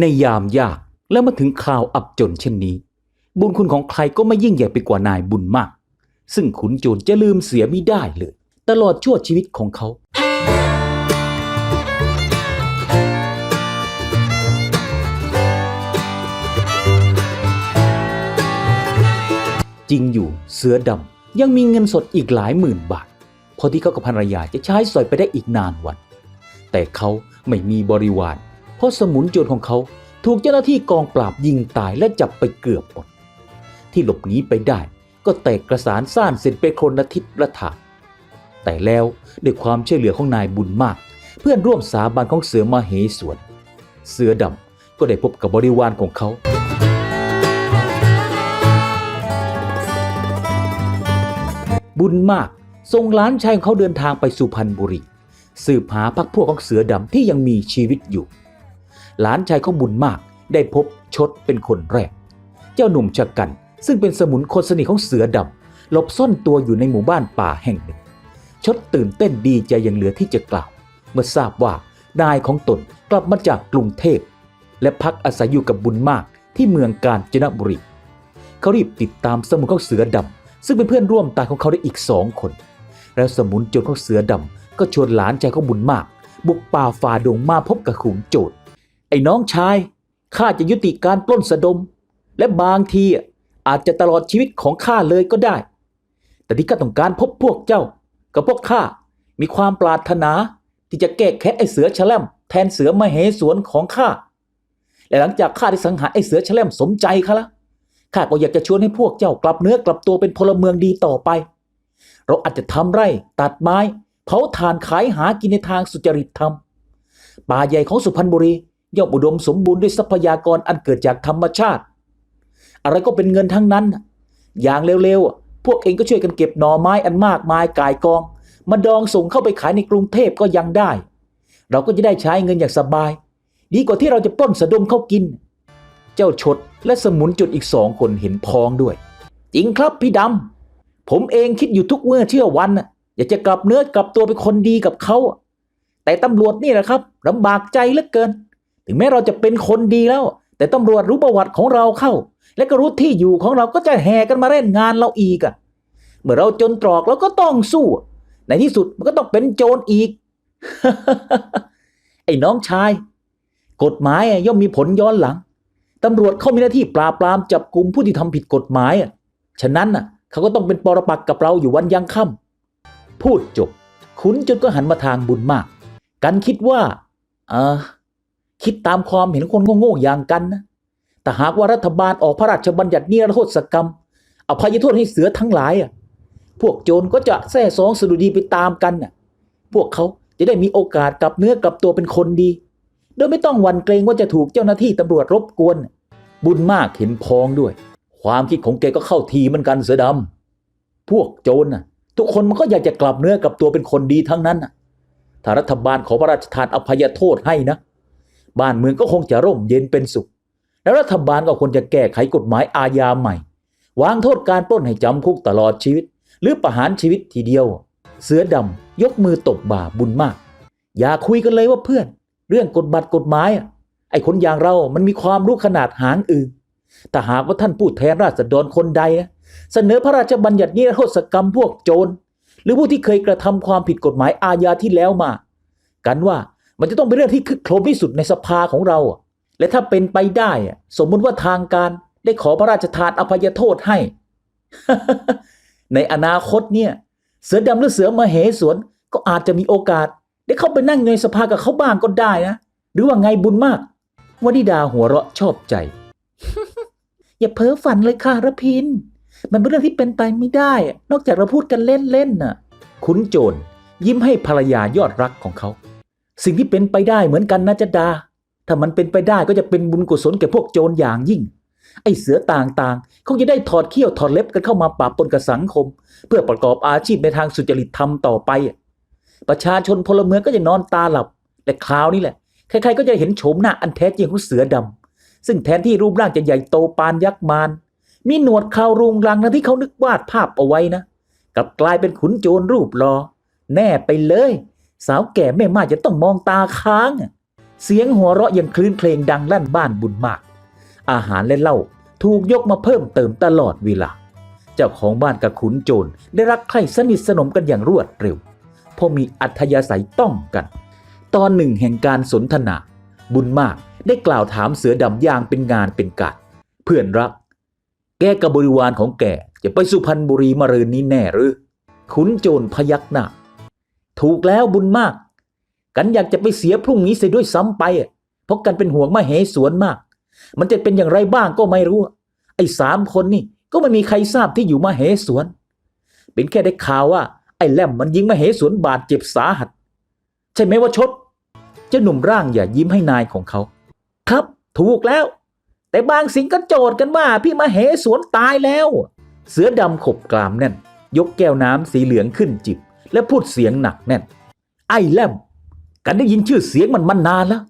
ในยามยากแล้วมาถึงข่าวอับจนเช่นนี้ บุญคุณของใครก็ไม่ยิ่งใหญ่ไปกว่านายบุญมาก ซึ่งขุนโจรจะลืมเสียไม่ได้เลย ตลอดชั่วชีวิตของเขา จริงอยู่เสือดำยังมีเงินสดอีกหลายหมื่นบาท พอที่เขากับภรรยาจะใช้สอยไปได้อีกนานวัน แต่เขาไม่มีบริวาร เพราะสมุนโจรของเขาถูกเจ้าหน้าที่กองปราบยิงตายและจับไปเกือบหมด ที่หลบหนีไปได้ก็แตกกระสานซ่านเสร็จไปคนละทิศละทางแต่แล้วด้วยความช่วยเหลือของนายบุญมาก เพื่อนร่วมสาบานของเสือมาเหสวน เสือดำก็ได้พบกับบริวารของเขาบุญมากส่งล้านชายของเขาเดินทางไปสุพรรณบุรี สืบหาพักพวกของเสือดำที่ยังมีชีวิตอยู่ หลานชายของบุญมากได้พบชดเป็นคนแรก เจ้าหนุ่มชะกัน ซึ่งเป็นสมุนคนสนิทของเสือดำหลบซ่อนตัวอยู่ในหมู่บ้านป่าแห่งหนึ่ง ชดตื่นเต้นดีใจอย่างเหลือที่จะกล่าว เมื่อทราบว่านายของตนกลับมาจากกรุงเทพ และพักอาศัยอยู่กับบุญมากที่เมืองกาญจนบุรีเขารีบติดตามสมุนของเสือดำซึ่งเป็นเพื่อนร่วมตายของเขาได้อีกสองคน แล้วสมุนโจรของเสือดำก็ชวนหลานชายของบุญมาก บุกป่าฝ่าดงมาพบกับขุนโจร ไอ้น้องชายข้าจะยุติการปล้นสะดม และบางทีอะอาจจะตลอดชีวิตของข้าเลยก็ได้ แต่ที่ข้าต้องการพบพวกเจ้า กับพวกข้ามีความปรารถนาที่จะแก้แค้นไอ้เสือแฉลมแทนเสือมเหสวนของข้าและหลังจากข้าได้สังหารไอ้เสือแฉลมสมใจข้าละข้าก็อยากจะชวนให้พวกเจ้ากลับเนื้อกลับตัวเป็นพลเมืองดีต่อไป เราอาจจะทำไร่ตัดไม้เผาถ่านขายหากินในทางสุจริตธรรมป่าใหญ่ของสุพรรณบุรี ย่อมอุดมสมบูรณ์ด้วยทรัพยากรอันเกิดจากธรรมชาติ อะไรก็เป็นเงินทั้งนั้น อย่างเร็วๆ พวกเองก็ช่วยกันเก็บหน่อไม้อันมากมายกายกอง มาดองส่งเข้าไปขายในกรุงเทพก็ยังได้ เราก็จะได้ใช้เงินอย่างสบาย ดีกว่าที่เราจะปล้นสะดมเข้ากิน เจ้าชดและสมุนจุดอีกสองคนเห็นพ้องด้วย จริงครับพี่ดำผมเองคิดอยู่ทุกเมื่อเชื่อวันนะอยากจะกลับเนื้อกลับตัวเป็นคนดีกับเขาแต่ตำรวจนี่แหละครับลำบากใจเหลือเกิน ถึงแม้เราจะเป็นคนดีแล้ว แต่ตำรวจรู้ประวัติของเราเข้า และก็รู้ที่อยู่ของเราก็จะแห่กันมาเล่นงานเราอีกอะเมื่อเราจนตรอกเราก็ต้องสู้ ในที่สุดมันก็ต้องเป็นโจรอีก ไอ้น้องชาย กฎหมายย่อมมีผลย้อนหลังตำรวจเขามีหน้าที่ปราบปรามจับกลุ่มผู้ที่ทำผิดกฎหมายฉะนั้นน่ะเขาก็ต้องเป็นปรปักกับเราอยู่วันยังค่ำพูดจบ ขุนจนก็หันมาทางบุญมาก กันคิดว่า เออ คิดตามความเห็นคนโง่ๆอย่างกันนะแต่หากว่ารัฐบาลออกพระราชบัญญัตินิรโทษกรรมอภัยโทษให้เสือทั้งหลายอะพวกโจรก็จะแส่ซองสดุดีไปตามกันน่ะพวกเขาจะได้มีโอกาสกลับเนื้อกลับตัวเป็นคนดี โดยไม่ต้องหวั่นเกรงว่าจะถูกเจ้าหน้าที่ตำรวจรบกวน บุญมากเห็นพ้องด้วย ความคิดของแกก็เข้าทีเหมือนกันเสือดำพวกโจรน่ะ ทุกคนมันก็อยากจะกลับเนื้อกลับตัวเป็นคนดีทั้งนั้นน่ะถ้ารัฐบาลขอพระราชทานอภัยโทษให้นะ บ้านเมืองก็คงจะร่มเย็นเป็นสุข แล้วรัฐบาลก็ควรจะแก้ไขกฎหมายอาญาใหม่ วางโทษการปล้นให้จำคุกตลอดชีวิต หรือประหารชีวิตทีเดียว เสือดำยกมือตบบ่าบุญมาก อย่าคุยกันเลยว่าเพื่อน เรื่องกฎบัตรกฎหมายอะไอ้คนอย่างเรา มันมีความรู้ขนาดหางอื่นแต่หากว่าท่านผู้แทนราษฎรคนใดนะเสนอพระราชบัญญัตินิรโทษกรรมพวกโจร หรือผู้ที่เคยกระทำความผิดกฎหมายอาญาที่แล้วมา กันว่า มันจะต้องเป็นเรื่องที่คึกโครมที่สุดในสภาของเรา และถ้าเป็นไปได้สมมุติว่าทางการได้ขอพระราชทานอภัยโทษให้ ในอนาคตเนี่ยเสือดำหรือเสือมาเหสวนก็อาจจะมีโอกาส ได้เข้าไปนั่งในสภากับเขาบ้างก็ได้นะ หรือว่าไงบุญมากวนิดาหัวเราะชอบใจ อย่าเพ้อฝันเลยค่ะระพิน มันเป็นเรื่องที่เป็นไปไม่ได้ นอกจากเราพูดกันเล่นๆน่ะขุนโจรยิ้มให้ภรรยายอดรักของเขา สิ่งที่เป็นไปได้เหมือนกันนะจดา ถ้ามันเป็นไปได้ก็จะเป็นบุญกุศลแก่พวกโจรอย่างยิ่ง ไอ้เสือต่างๆเขาจะได้ถอดเขี้ยวถอดเล็บกันเข้ามาปะปนกับสังคม เพื่อประกอบอาชีพในทางสุจริตธรรมต่อไป ประชาชนพลเมืองก็จะนอนตาหลับและคราวนี้แหละ ใครๆก็จะเห็นโฉมหน้าอันแท้จริงของเสือดำซึ่งแทนที่รูปร่างจะใหญ่โตปานยักษ์มารมีหนวดเคาวรุงรังนะที่เขานึกวาดภาพเอาไว้นะกลับกลายเป็นขุนโจรรูปรอ แน่ไปเลย สาวแก่แม่ม่าจะต้องมองตาค้าง เสียงหัวเราะยังคลื่นเพลงดังลั่นบ้านบุญมาก อาหารและเหล้าถูกยกมาเพิ่มเติมตลอดเวลา เจ้าของบ้านกับขุนโจรได้รักใคร่สนิทสนมกันอย่างรวดเร็วเพราะมีอัธยาศัยต้องกัน ตอนหนึ่งแห่งการสนทนา บุญมากได้กล่าวถามเสือดำอย่างเป็นงานเป็นการเพื่อนรัก แกกับบริวารของแกจะไปสุพรรณบุรีมารืนนี้แน่หรือขุนโจรพยักหน้า ถูกแล้วบุญมาก กันอยากจะไปเสียพรุ่งนี้เสียด้วยซ้ำไปเพราะกันเป็นห่วงมาเหสวนมาก มันจะเป็นอย่างไรบ้างก็ไม่รู้ ไอ้สามคนนี่ก็ไม่มีใครทราบที่อยู่มาเหสวน เป็นแค่ได้ข่าวว่า ไอ้แลมมันยิงมาเหสวนบาดเจ็บสาหัส ใช่ไหมว่าชดเจ้าหนุ่มร่างอย่ายิ้มให้นายของเขา ครับ ถูกแล้ว แต่บางสิ่งก็โจทย์กันว่า พี่มาเหสวนตายแล้ว เสือดำขบกรามแน่น ยกแก้วน้ำสีเหลืองขึ้นจิบ และพูดเสียงหนักแน่น ไอ้แลมกันได้ยินชื่อเสียงมันมานานแล้ว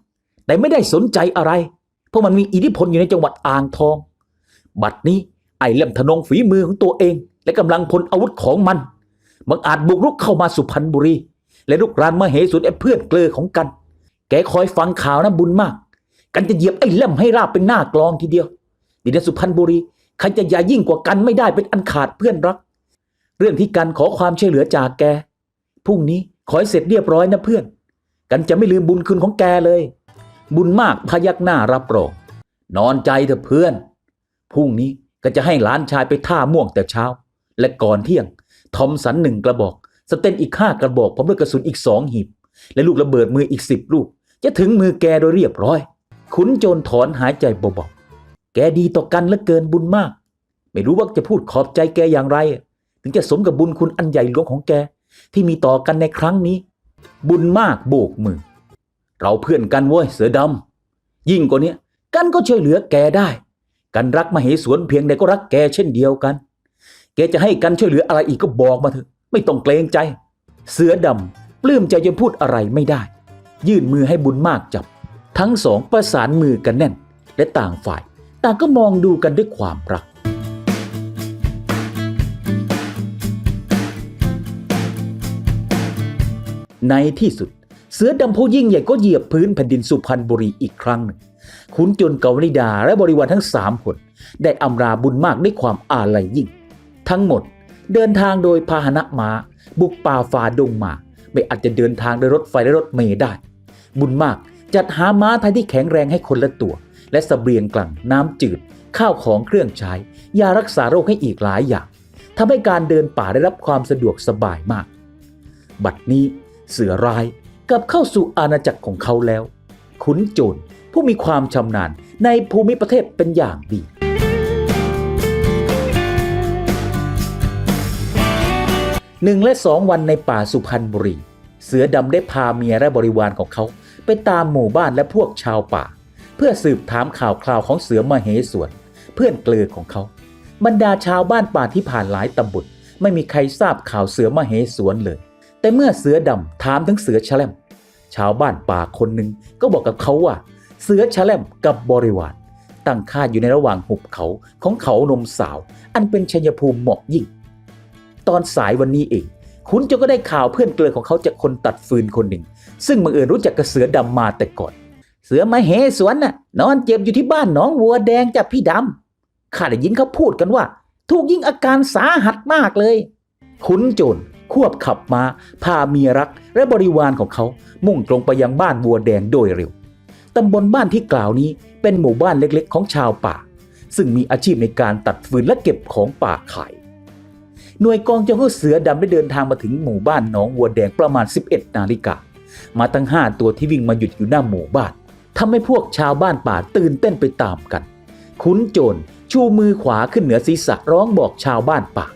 แต่ไม่ได้สนใจอะไร เพราะมันมีอิทธิพลอยู่ในจังหวัดอ่างทอง บัดนี้ไอ้แลมทนงฝีมือของตัวเอง และกำลังพลอาวุธของมันมันอาจบุกรุกเข้ามาสุพรรณบุรี และลุกรานมาเหสุนไอ้เพื่อนเกลอของกัน แกคอยฟังข่าวนะบุญมาก กันจะเหยียบไอ้แลมให้ราบเป็นหน้ากลองทีเดียวดินสุพรรณบุรีใครจะอย่ายิ่งกว่ากันไม่ได้เป็นอันขาดเพื่อนรัก เรื่องที่กันขอความช่วยเหลือจากแก พรุ่งนี้ขอให้เสร็จเรียบร้อยนะเพื่อน กันจะไม่ลืมบุญคุณของแกเลย บุญมากพยักหน้ารับรองนอนใจเถอะเพื่อนพรุ่งนี้ก็จะให้หลานชายไปท่าม่วงแต่เช้า และก่อนเที่ยง ทอมสันหนึ่งกระบอก สเตนอีกห้ากระบอกพร้อมด้วยกระสุนอีกสองหีบ และลูกระเบิดมืออีกสิบลูก จะถึงมือแกโดยเรียบร้อย ขุนโจรถอนหายใจเบาๆแกดีต่อกันเหลือเกินบุญมาก ไม่รู้ว่าจะพูดขอบใจแกอย่างไร ถึงจะสมกับบุญคุณอันใหญ่หลวงของแก ที่มีต่อกันในครั้งนี้ บุญมากโบกมือ เราเพื่อนกันเว้ยเสือดำยิ่งกว่านี้กันก็ช่วยเหลือแกได้ กันรักมาเหสวนเพียงใดก็รักแกเช่นเดียวกัน แกจะให้กันช่วยเหลืออะไรอีกก็บอกมาเถอะ ไม่ต้องเกรงใจ เสือดำปลื้มใจจนพูดอะไรไม่ได้ ยื่นมือให้บุญมากจับ ทั้งสองประสานมือกันแน่น และต่างฝ่าย ต่างก็มองดูกันด้วยความรัก ในที่สุด เสือดำผู้ยิ่งใหญ่ก็เหยียบพื้นแผ่นดินสุพรรณบุรีอีกครั้งหนึ่งขุนจนเกาวนิดาและบริวารทั้งสามคน ได้อำลาบุญมากด้วยความอาลัยยิ่ง ทั้งหมดเดินทางโดยพาหนะมา้า บุกป่าฝ่าดงมาไม่อาจจะเดินทางโดยรถไฟและรถเมล์ได้ บุญมากจัดหาม้าไทยที่แข็งแรงให้คนละตัว และสเสบียงกลังน้ำจืด ข้าวของเครื่องใช้ ยารักษาโรคให้อีกหลายอย่างทำให้การเดินป่าได้รับความสะดวกสบายมาก บัดนี้ เสือร้ายกลับเข้าสู่อาณาจักรของเขาแล้ว ขุนโจรผู้มีความชำนาญในภูมิประเทศเป็นอย่างดี หนึ่งและสองวันในป่าสุพรรณบุรี เสือดำได้พาเมียและบริวารของเขา ไปตามหมู่บ้านและพวกชาวป่า เพื่อสืบถามข่าวคราวของเสือมาเหสวน เพื่อนเกลือของเขา บรรดาชาวบ้านป่าที่ผ่านหลายตำบลไม่มีใครทราบข่าวเสือมาเหสวนเลย แต่เมื่อเสือดำถามถึงเสือแชลมชาวบ้านป่าคนหนึ่งก็บอกกับเขาว่า เสือแชลมกับบริวารตั้งค่าอยู่ในระหว่างหุบเขาของเขานมสาว อันเป็นชัยภูมิเหมาะยิ่ง ตอนสายวันนี้เองคุณโจก็ได้ข่าวเพื่อนเกลือของเขาจากคนตัดฟืนคนหนึ่ง ซึ่งบังเอิญรู้จักกับเสือดำมาแต่ก่อน เสือมาเหสวนน่ะ นอนเจ็บอยู่ที่บ้านหนองวัวแดงจากพี่ดำข้าได้ยินเขาพูดกันว่า ถูกยิงอาการสาหัสมากเลย ขุนโจร ควบขับมาพาเมียรัก และบริวารของเขา มุ่งตรงไปยังบ้านวัวแดงโดยเร็ว ตำบลบ้านที่กล่าวนี้เป็นหมู่บ้านเล็กๆ ของชาวป่า ซึ่งมีอาชีพในการตัดฟืนและเก็บของป่าขาย หน่วยกองเจ้าเสือดำได้เดินทางมาถึงหมู่บ้านหนองวัวแดงประมาณ 11 นาฬิกา มาตั้ง 5 ตัวที่วิ่งมาหยุดอยู่หน้าหมู่บ้านทำให้พวกชาวบ้านป่าตื่นเต้นไปตามกัน ขุนโจรชูมือขวาขึ้นเหนือศีรษะร้องบอกชาวบ้านป่า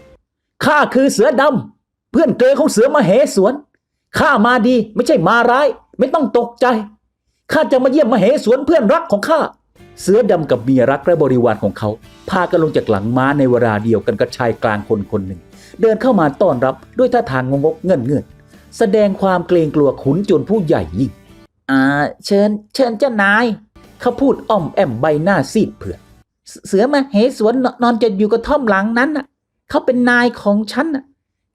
ข้าคือเสือดำ เพื่อนเกยของเสือมาเหสวนข้ามาดีไม่ใช่มาร้าย ไม่ต้องตกใจข้าจะมาเยี่ยมมาเหสวนเพื่อนรักของข้าเสือดำกับเมียรักและบริวารของเขา พากันลงจากหลังม้าในเวลาเดียวกันกับชายกลางคนคนหนึ่ง เดินเข้ามาต้อนรับด้วยท่าทางงงกเงื่อนเงื่อนแสดงความเกรงกลัวขุนจนผู้ใหญ่ยิ่งอ่าเชิญ เชิญเจ้านายเขาพูดอ้อมแอมใบหน้าซีดเผือดเสือมาเหสวนนนอนจะอยู่กระท่อมหลังนั้นน่ะเขาเป็นนายของฉันน่ะ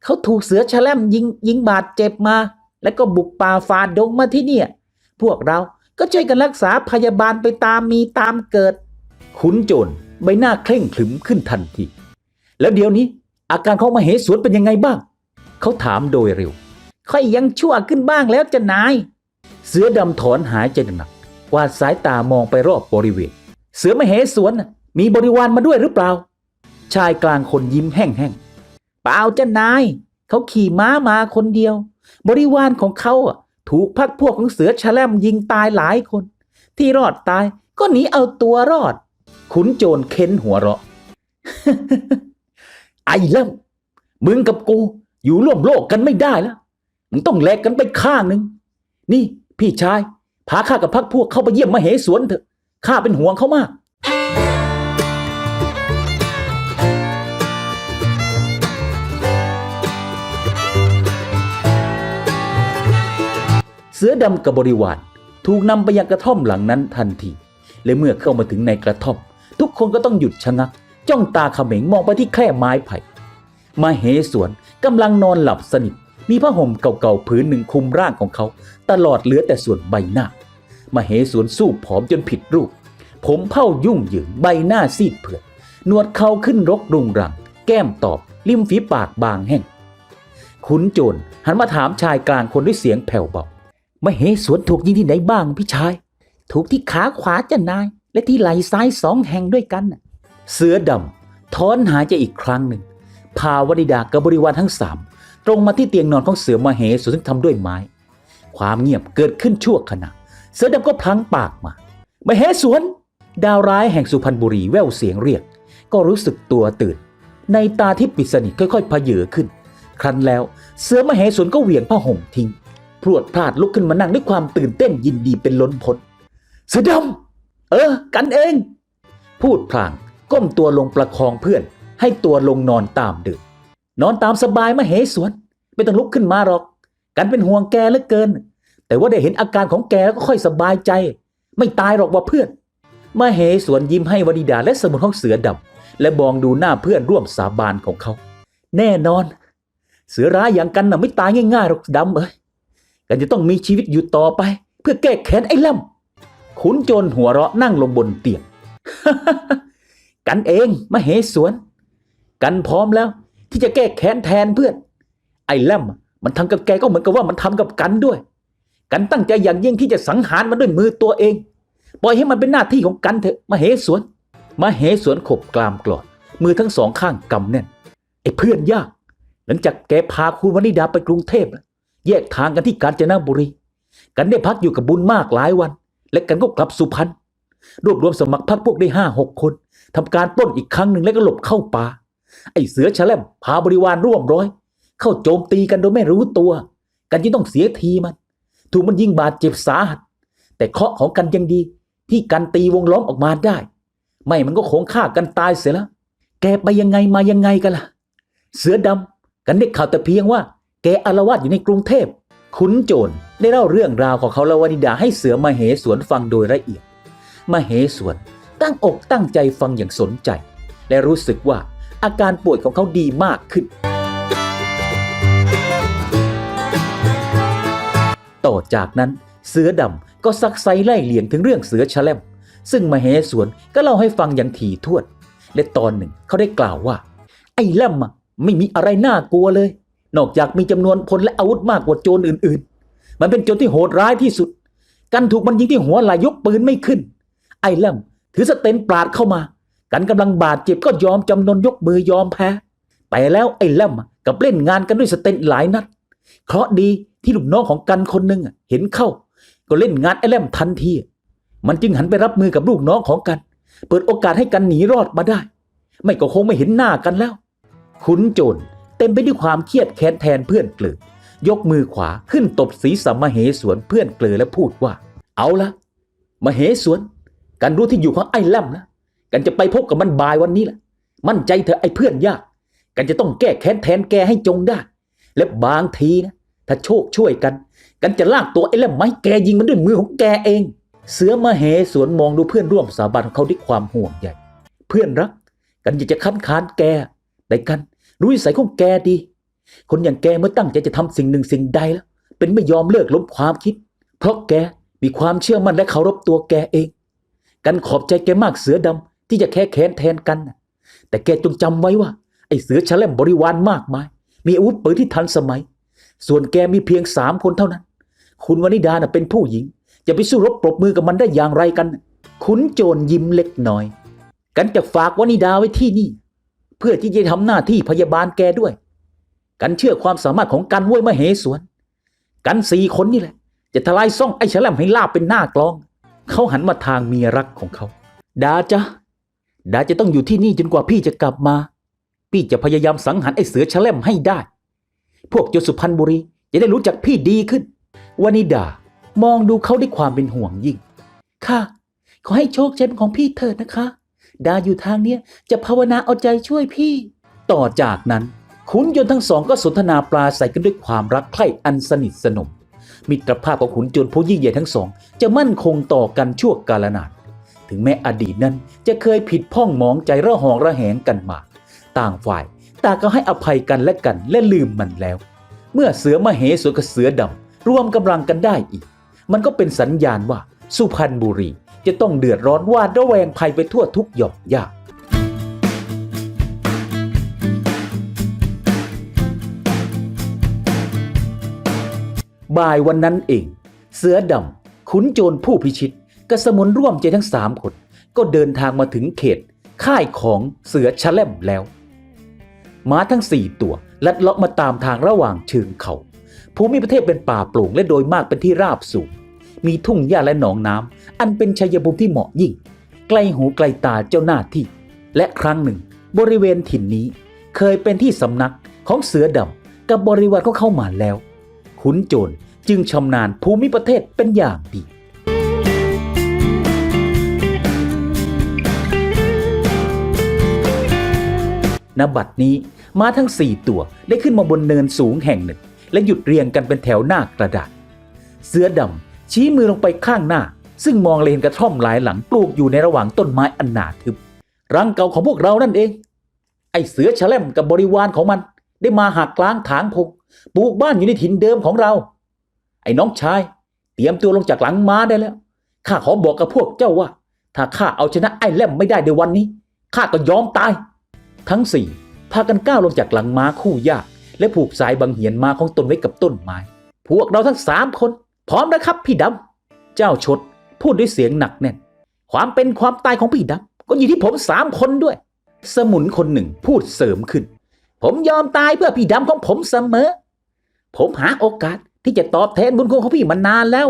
เขาถูกเสือแฉลมยิงยิงบาดเจ็บมา แล้วก็บุกป่าฝ่าดงมาที่เนี่ย พวกเราก็ช่วยกันรักษาพยาบาลไปตามมีตามเกิด ขุนโจรใบหน้าเคร่งขรึมขึ้นทันที แล้วเดี๋ยวนี้ อาการของมเหสวนเป็นยังไงบ้าง เขาถามโดยเร็ว ค่อยยังชั่วขึ้นบ้างแล้วจะนาย เสือดำถอนหายใจหนักๆกวาดสายตามองไปรอบบริเวณ เสือมเหสวนน่ะมีบริวารมาด้วยหรือเปล่า ชายกลางคนยิ้มแห้งๆ เปล่าจะนาย เขาขี่ม้ามาคนเดียว บริวารของเขาอะ ถูกพักพวกของเสือแฉลมยิงตายหลายคน ที่รอดตายก็หนีเอาตัวรอด ขุนโจรเค้นหัวเราะ ไอ้เล่มมึงกับกูอยู่ร่วมโลกกันไม่ได้แล้วมึงต้องแลกกันไปข้างหนึ่งนี่ พี่ชาย พาข้ากับพักพวกเข้าไปเยี่ยมมาเหสวนเถอะข้าเป็นห่วงเขามาก เสือดำกับบริวารถูกนำไปยังกระท่อมหลังนั้นทันที และเมื่อเข้ามาถึงในกระท่อม ทุกคนก็ต้องหยุดชะงัก จ้องตาเขม็งมองไปที่แคร่ไม้ไผ่มาเหสวนกำลังนอนหลับสนิท มีผ้าห่มเก่าๆผืนหนึ่งคลุมร่างของเขา ตลอดเหลือแต่ส่วนใบหน้ามาเหสวนสู้ผอมจนผิดรูป ผมเผ้ายุ่งหยิงใบหน้าซีดเผือดหนวดเขาขึ้นรกรุงรัง แก้มตอบริมฝีปากบางแห้งขุนโจรหันมาถามชายกลางคนด้วยเสียงแผ่วเบา มเหสวนถูกยิงที่ไหนบ้างพี่ชาย ถูกที่ขาขวาจ้ะนาย และที่ไหล่ซ้ายสองแห่งด้วยกันน่ะเสือดำถอนหายใจอีกครั้งหนึ่ง พาวนิดากับบริวารทั้งสามตรงมาที่เตียงนอนของเสือมเหสวนซึ่งทำด้วยไม้ ความเงียบเกิดขึ้นชั่วขณะ เสือดำก็พลังปากมามเหสวนดาวร้ายแห่งสุพรรณบุรีแววเสียงเรียก ก็รู้สึกตัวตื่น ในตาที่ปิดสนิทค่อยๆพเยอขึ้น ครั้นแล้วเสือมเหสวนก็เหวี่ยงผ้าห่มทิ้ง พรวดพลาดลุกขึ้นมานั่งด้วยความตื่นเต้นยินดีเป็นล้นพ้นเสือดำเออ กันเอง พูดพลางก้มตัวลงประคองเพื่อน ให้ตัวลงนอนตามเดิมนอนตามสบายมาเหสวนไม่ต้องลุกขึ้นมาหรอก กันเป็นห่วงแกเหลือเกิน แต่ว่าได้เห็นอาการของแกแล้วก็ค่อยสบายใจ ไม่ตายหรอกว่าเพื่อนมาเหสวนยิ้มให้วนิดาและสมุนของเสือดำและมองดูหน้าเพื่อนร่วมสาบานของเขา แน่นอน เสือร้ายอย่างกันน่ะไม่ตายง่ายๆหรอกดำเอ้ย กันจะต้องมีชีวิตอยู่ต่อไป เพื่อแก้แค้นไอ้ล่ำขุนโจรหัวเราะนั่งลงบนเตียง กันเองมาเหสวน กันพร้อมแล้ว ที่จะแก้แค้นแทนเพื่อน ไอ้ล่ำมันทำกับแกก็เหมือนกับว่ามันทำกับกันด้วย กันตั้งใจอย่างยิ่งที่จะสังหารมันด้วยมือตัวเอง ปล่อยให้มันเป็นหน้าที่ของกันเถอะมาเหสวน มาเหสวนขบกรามกลอด มือทั้งสองข้างกำแน่นไอ้เพื่อนยาก หลังจากแกพาคุณวนิดาไปกรุงเทพแล้ว แยกทางกันที่กาญจนบุรี กันได้พักอยู่กับบุญมากหลายวัน และกันก็กลับสุพรรณรวบรวมสมัครพรรคพวกได้ห้าหกคนทำการปล้นอีกครั้งหนึ่งแล้วก็หลบเข้าป่า ไอ้เสือฉลมพาบริวารร่วมร้อย เข้าโจมตีกันโดยไม่รู้ตัว กันจึงต้องเสียทีมัน ถูกมันยิงบาดเจ็บสาหัส แต่เคราะห์ของกันยังดี ที่กันตีวงล้อมออกมาได้ ไม่มันก็คงฆ่ากันตายเสียแล้ว แกไปยังไงมายังไงกันล่ะ เสือดำกันได้ข่าวแต่เพียงว่า แกอารวาสอยู่ในกรุงเทพขุนโจรได้เล่าเรื่องราวของเขาและวนิดาให้เสือมาเหสวนฟังโดยละเอียดมาเหสวนตั้งอกตั้งใจฟังอย่างสนใจ และรู้สึกว่าอาการป่วยของเขาดีมากขึ้น ต่อจากนั้นเสือดำก็ซักไซไล่เลียงถึงเรื่องเสือแฉลมซึ่งมาเหสวนก็เล่าให้ฟังอย่างถี่ถ้วนและตอนหนึ่งเขาได้กล่าวว่า ไอ้แลมอะไม่มีอะไรน่ากลัวเลย นอกจากมีจำนวนพลและอาวุธมากกว่าโจรอื่น ๆ มันเป็นโจรที่โหดร้ายที่สุด กันถูกมันยิงที่หัวไหลายยกปืนไม่ขึ้น ไอ้แลมถือสเตนปราดเข้ามา กันกำลังบาดเจ็บก็ยอมจำนนยกมือยอมแพ้แต่แล้วไอ้แลมกับเล่นงานกันด้วยสเตนหลายนัดเคราะดีที่ลูกน้องของกันคนหนึ่งเห็นเข้า ก็เล่นงานไอ้แลมทันทีมันจึงหันไปรับมือกับลูกน้องของกัน เปิดโอกาสให้กันหนีรอดมาได้ ไม่ก็คงไม่เห็นหน้ากันแล้ว ขุนโจร เต็มไปด้วยความเครียดแค้นแทนเพื่อนเกลือยกมือขวาขึ้นตบศีรษะมเหสวนเพื่อนเกลือและพูดว่า เอาละมเหสวนกันรู้ที่อยู่ของไอ้แลมนะกันจะไปพบกับมันบ่ายวันนี้แหละมั่นใจเถอะไอ้เพื่อนยาก กันจะต้องแก้แค้นแทนแกให้จงได้ และบางทีนะ ถ้าโชคช่วยกัน กันจะลากตัวไอ้แลมไม้แกยิงมันด้วยมือของแกเอง เสือมาเหสวนมองดูเพื่อนร่วมสาบานของเขาด้วยความห่วงใยเพื่อนรัก กันอยากจะคัดค้านแกแต่กัน รู้นิสัยของแกดี คนอย่างแกเมื่อตั้งใจจะทำสิ่งหนึ่งสิ่งใดแล้ว เป็นไม่ยอมเลิกล้มความคิด เพราะแกมีความเชื่อมั่นและเคารพตัวแกเอง กันขอบใจแกมากเสือดำที่จะแค่แค้นแทนกัน แต่แกจงจำไว้ว่า ไอ้เสือแฉลมบริวารมากมาย มีอาวุธปืนที่ทันสมัย ส่วนแกมีเพียงสามคนเท่านั้น คุณวนิดาเป็นผู้หญิง จะไปสู้รบปรบมือกับมันได้อย่างไรกัน ขุนโจรยิ้มเล็กน้อย กันจะฝากวนิดาไว้ที่นี่ เพื่อที่จะทำหน้าที่พยาบาลแกด้วย กันเชื่อความสามารถของกันเว้ยมเหสวน กันสี่คนนี่แหละ จะทลายซ่องไอ้ฉลมให้ลาบเป็นหน้ากลอง เขาหันมาทางเมียรักของเขา ดาจ้ะดาจะต้องอยู่ที่นี่จนกว่าพี่จะกลับมา พี่จะพยายามสังหารไอ้เสือฉลมให้ได้ พวกโจสุพรรณบุรีจะได้รู้จักพี่ดีขึ้นวานิดามองดูเขาด้วยความเป็นห่วงยิ่ง ค่ะ ขอให้โชคชัยเป็นของพี่เถิดนะคะ ดาอยู่ทางเนี้ยจะภาวนาเอาใจช่วยพี่ ต่อจากนั้นขุนยนทั้งสองก็สนทนาปลาใสกันด้วยความรักใคร่อันสนิทสนม มิตรภาพของขุนจรผู้ยิ่งใหญ่ทั้งสอง จะมั่นคงต่อกันชั่วกาลนานถึงแม้อดีตนั้นจะเคยผิดพ้องมองใจระหองระแหงกันมา ต่างฝ่ายต่างก็ให้อภัยกันและกันและลืมมันแล้ว เมื่อเสือมเหสวนกับเสือดำรวมกำลังกันได้อีก มันก็เป็นสัญญาณว่าสุพรรณบุรี จะต้องเดือดร้อนหวาดระแวงภัยไปทั่วทุกหย่อมย่าบ่ายวันนั้นเอง เสือดำขุนโจรผู้พิชิตกบสมุนร่วมใจทั้งสามคน ก็เดินทางมาถึงเขต ค่ายของเสือชะแลมแล้วม้าทั้งสี่ตัว ลัดเลาะมาตามทางระหว่างเชิงเขา ภูมิประเทศเป็นป่าโปร่งและโดยมากเป็นที่ราบสูง มีทุ่งหญ้าและหนองน้ำอันเป็นชัยภูมิที่เหมาะยิ่ง ใกล้หูไกลตาเจ้าหน้าที่ และครั้งหนึ่ง บริเวณถิ่นนี้ เคยเป็นที่สำนักของเสือดำกับบริวารก็เข้ามาแล้ว ขุนโจรจึงชำนาญภูมิประเทศเป็นอย่างดีณบัดนี้ม้าทั้งสี่ตัวได้ขึ้นมาบนเนินสูงแห่งหนึ่ง และหยุดเรียงกันเป็นแถวหน้ากระดาษ เสือดำ ชี้มือลงไปข้างหน้า ซึ่งมองเลนกระท่อมหลายหลังปลูกอยู่ในระหว่างต้นไม้อันหนาทึบรังเก่าของพวกเรานั่นเอง ไอ้เสือแฉลมกับบริวารของมัน ได้มาหักกลางถางพงปลูกบ้านอยู่ในถิ่นเดิมของเรา ไอ้น้องชาย เตรียมตัวลงจากหลังม้าได้แล้วข้าขอบอกกับพวกเจ้าว่า ถ้าข้าเอาชนะไอ้แลมไม่ได้ในวันนี้ข้าก็ยอมตาย ทั้งสี่พากันก้าวลงจากหลังม้าคู่ยาก และผูกสายบังเหียนม้าของตนไว้กับต้นไม้ พวกเราทั้งสามคน พร้อมนะครับพี่ดำ เจ้าชดพูดด้วยเสียงหนักแน่น ความเป็นความตายของพี่ดำ ก็อยู่ที่ผมสามคนด้วย สมุนคนหนึ่งพูดเสริมขึ้น ผมยอมตายเพื่อพี่ดำของผมเสมอ ผมหาโอกาสที่จะตอบแทนบุญคุณของพี่มานานแล้ว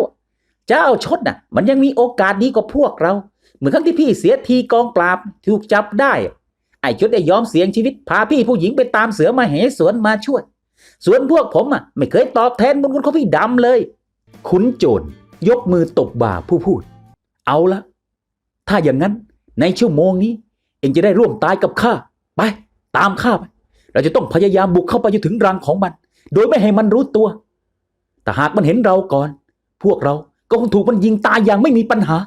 เจ้าชดน่ะ มันยังมีโอกาสดีกว่าพวกเรา เหมือนครั้งที่พี่เสียทีกองปราบถูกจับได้ ไอ้ชดได้ยอมเสี่ยงชีวิตพาพี่ผู้หญิงไปตามเสือมาเหสวนมาช่วย ส่วนพวกผมอะไม่เคยตอบแทนบุญคุณของพี่ดำเลย ขุนโจรยกมือตบบ่าผู้พูด เอาละ ถ้าอย่างนั้นในชั่วโมงนี้ เองจะได้ร่วมตายกับข้า ไป ตามข้าไป เราจะต้องพยายามบุกเข้าไปจนถึงรังของมัน โดยไม่ให้มันรู้ตัว แต่หากมันเห็นเราก่อน พวกเราก็คงถูกมันยิงตายอย่างไม่มีปัญหา